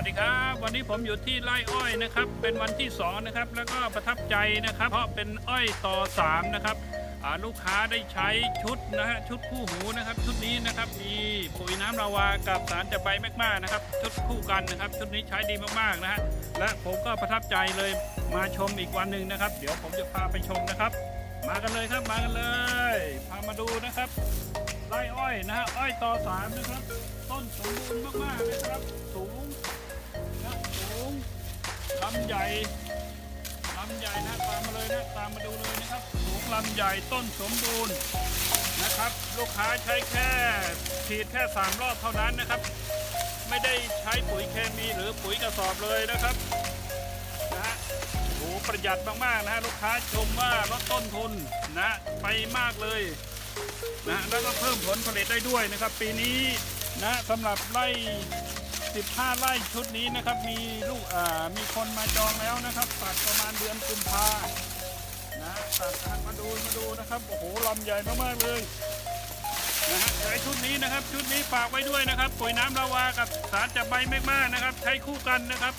วัสดีครับ วันนี้ผมอยู่ที่ไร่อ้อยนะครับ เป็นวันที่สองนะครับแล้วก็ประทับใจนะครับ เพราะเป็นอ้อยต่อสามนะครับลูกค้าได้ใช้ชุดนะฮะชุดคู่หูนะครับ ชุดนี้นะครับมีปุ๋ยน้ำลาวากับสารจะใบแมกมานะครับ ชุดคู่กันนะครับ ชุดนี้ใช้ดีมากๆนะฮะและผมก็ประทับใจเลยมาชมอีกวันหนึ่งนะครับ เดี๋ยวผมจะพาไปชมนะครับ มากันเลยครับมากันเลย พามาดูนะครับไร่อ้อยนะฮะอ้อยต่อสามนะครับ ต้นสมบูรณ์มากๆเลยครับำใหญ่ลำใหญ่นะตามมาเลยนะตามมาดูเลยนะครับสูงลำใหญ่ต้นสมบูรณ์นะครับ ลูกค้าใช้แค่ฉีดแค่สามรอบเท่านั้นนะครับ ไม่ได้ใช้ปุ๋ยเคมีหรือปุ๋ยกระสอบเลยนะครับนะฮะโอ้โหประหยัดมากๆนะฮะลูกค้าชมว่าลดต้นทุนนะไปมากเลยนะแล้วก็เพิ่มผลผลิตได้ด้วยนะครับ ปีนี้นะสำหรับไร่ 15ไร่ชุดนี้นะครับ มีลูกมีคนมาจองแล้วนะครับตัดประมาณเดือนกุมภานะตัดมาดูมาดูนะครับโอ้โหลำใหญ่มากๆเลยนะฮะใช้ชุดนี้นะครับ ชุดนี้ฝากไว้ด้วยนะครับปุ๋ยน้ำลาวากับสารจับใบเมกมานะครับ ใช้คู่กันนะครับ